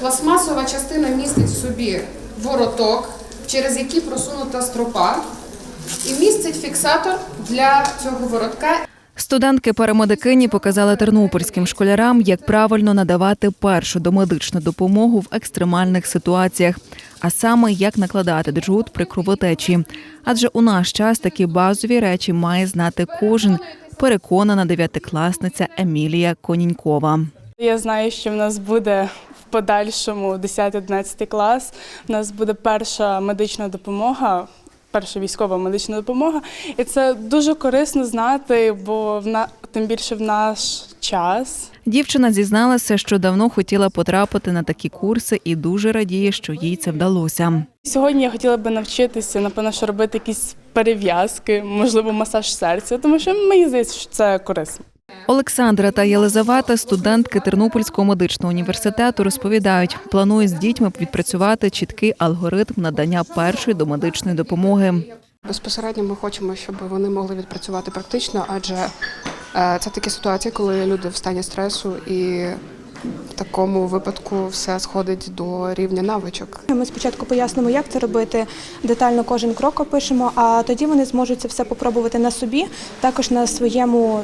Пластмасова частина містить в собі вороток, через який просунута стропа, і містить фіксатор для цього воротка. Студентки-парамедикині показали тернопільським школярам, як правильно надавати першу домедичну допомогу в екстремальних ситуаціях, а саме як накладати джут при кровотечі. Адже у наш час такі базові речі має знати кожен. Переконана дев'ятикласниця Емілія Конінькова. Я знаю, що в нас буде подальшому 10-11 клас. У нас буде перша медична допомога. Перша військова медична допомога, і це дуже корисно знати, бо в на тим більше в наш час. Дівчина зізналася, що давно хотіла потрапити на такі курси і дуже радіє, що їй це вдалося. Сьогодні я хотіла би навчитися, напевно, що робити якісь перев'язки, можливо, масаж серця, тому що мені здається, що це корисно. Олександра та Єлизавета, студентки Тернопільського медичного університету, розповідають, планують з дітьми відпрацювати чіткий алгоритм надання першої домедичної допомоги. Безпосередньо ми хочемо, щоб вони могли відпрацювати практично, адже е, це такі ситуації, коли люди в стані стресу, і в такому випадку все сходить до рівня навичок. Ми спочатку пояснимо, як це робити, детально кожен крок опишемо, а тоді вони зможуть це все попробувати на собі, також на своєму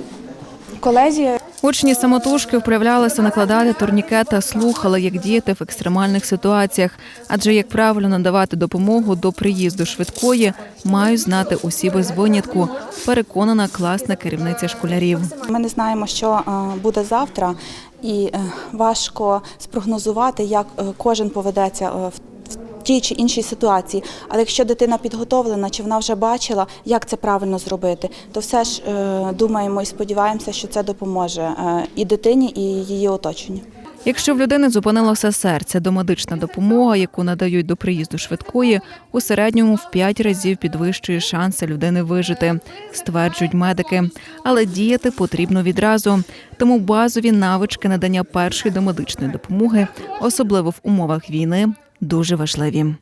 колезі. Учні самотужки вправлялися накладати турнікет та слухали, як діяти в екстремальних ситуаціях. Адже як правильно надавати допомогу до приїзду швидкої, мають знати усі без винятку. Переконана класна керівниця школярів. Ми не знаємо, що е, буде завтра, і е, важко спрогнозувати, як е, кожен поведеться в тій чи іншій ситуації. Але якщо дитина підготовлена, чи вона вже бачила, як це правильно зробити, то все ж е, думаємо і сподіваємося, що це допоможе е, і дитині, і її оточенню. Якщо в людини зупинилося серце, домедична допомога, яку надають до приїзду швидкої, у середньому в 5 разів підвищує шанси людини вижити, стверджують медики. Але діяти потрібно відразу. Тому базові навички надання першої домедичної допомоги, особливо в умовах війни, дуже важливі.